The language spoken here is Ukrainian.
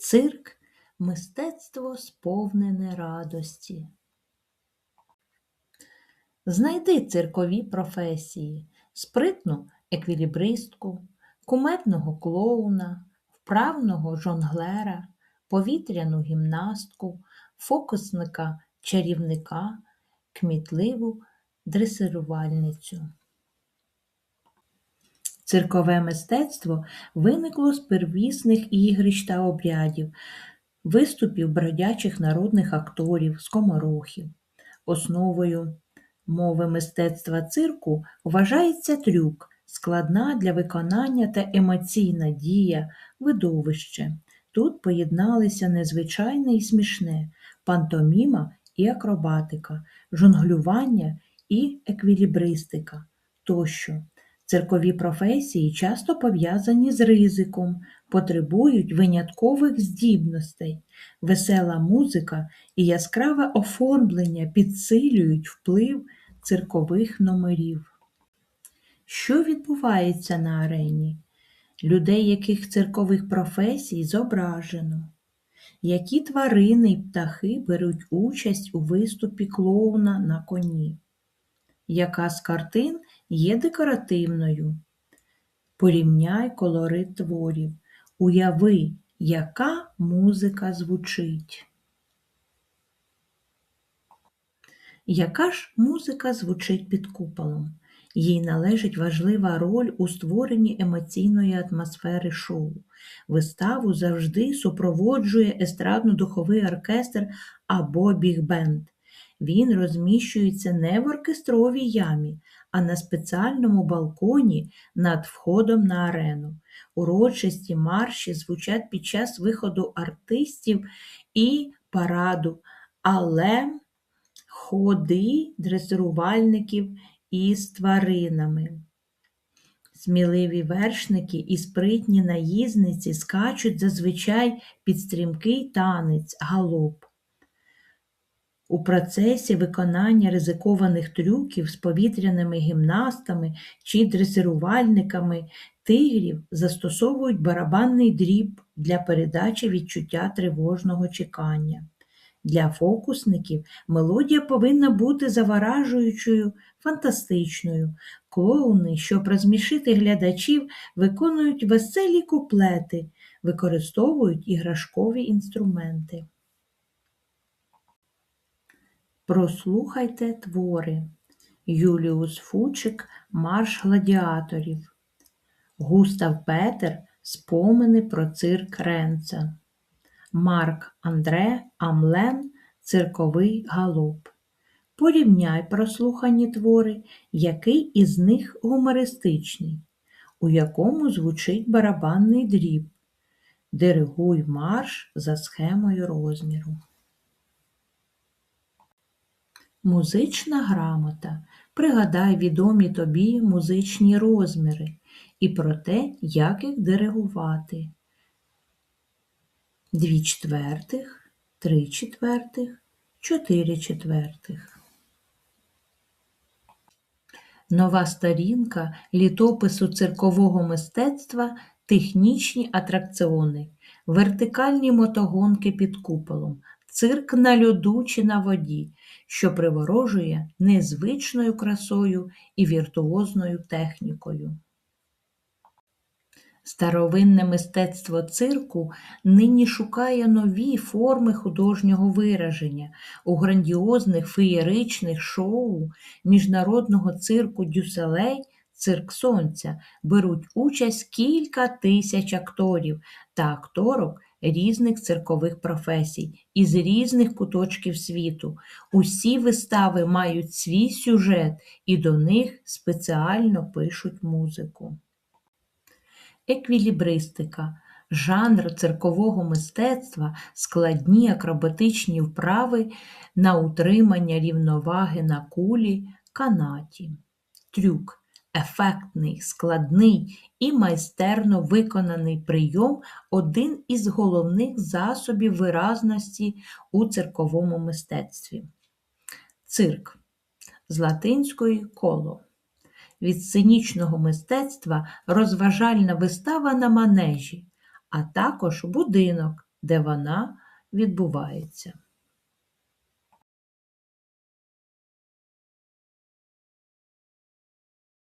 Цирк мистецтво сповнене радості. Знайди циркові професії, спритну еквілібристку, кумедного клоуна, вправного жонглера, повітряну гімнастку, фокусника чарівника, кмітливу дресирувальницю. Циркове мистецтво виникло з первісних ігрищ та обрядів, виступів бродячих народних акторів, скоморохів. Основою мови мистецтва цирку вважається трюк, складна для виконання та емоційна дія, видовище. Тут поєдналися незвичайне і смішне, пантоміма і акробатика, жонглювання і еквілібристика тощо. Циркові професії часто пов'язані з ризиком, потребують виняткових здібностей, весела музика і яскраве оформлення підсилюють вплив циркових номерів. Що відбувається на арені? Людей, яких циркових професій зображено, які тварини й птахи беруть участь у виступі клоуна на коні, яка з картин є декоративною. Порівняй колорит творів. Уяви, яка музика звучить. Яка ж музика звучить під куполом? Їй належить важлива роль у створенні емоційної атмосфери шоу. Виставу завжди супроводжує естрадно-духовий оркестр або біг-бенд. Він розміщується не в оркестровій ямі, а на спеціальному балконі над входом на арену. Урочисті марші звучать під час виходу артистів і параду, але ходи дресирувальників із тваринами. Сміливі вершники і спритні наїзниці скачуть зазвичай під стрімкий танець галоп. У процесі виконання ризикованих трюків з повітряними гімнастами чи дресирувальниками тигрів застосовують барабанний дріб для передачі відчуття тривожного чекання. Для фокусників мелодія повинна бути заваражуючою, фантастичною. Клоуни, щоб розмішити глядачів, виконують веселі куплети, використовують іграшкові інструменти. Прослухайте твори Юліус Фучик Марш гладіаторів, Густав Петер Спомини про цирк Ренца, Марк Андре Амлен Цирковий галоп. Порівняй прослухані твори, який із них гумористичний, у якому звучить барабанний дріб. Диригуй марш за схемою розміру. Музична грамота. Пригадай відомі тобі музичні розміри і про те, як їх диригувати. Дві четвертих, три четвертих, чотири четвертих. Нова сторінка літопису циркового мистецтва технічні атракціони, вертикальні мотогонки під куполом, цирк на льоду чи на воді, що приворожує незвичною красою і віртуозною технікою. Старовинне мистецтво цирку нині шукає нові форми художнього вираження у грандіозних феєричних шоу міжнародного цирку Дюселей Цирк Сонця беруть участь кілька тисяч акторів та акторок різних циркових професій із різних куточків світу. Усі вистави мають свій сюжет і до них спеціально пишуть музику. Еквілібристика жанр циркового мистецтва, складні акробатичні вправи на утримання рівноваги на кулі, канаті. Трюк ефектний, складний і майстерно виконаний прийом один із головних засобів виразності у цирковому мистецтві. Цирк з латинської коло. Від сценічного мистецтва розважальна вистава на манежі, а також будинок, де вона відбувається.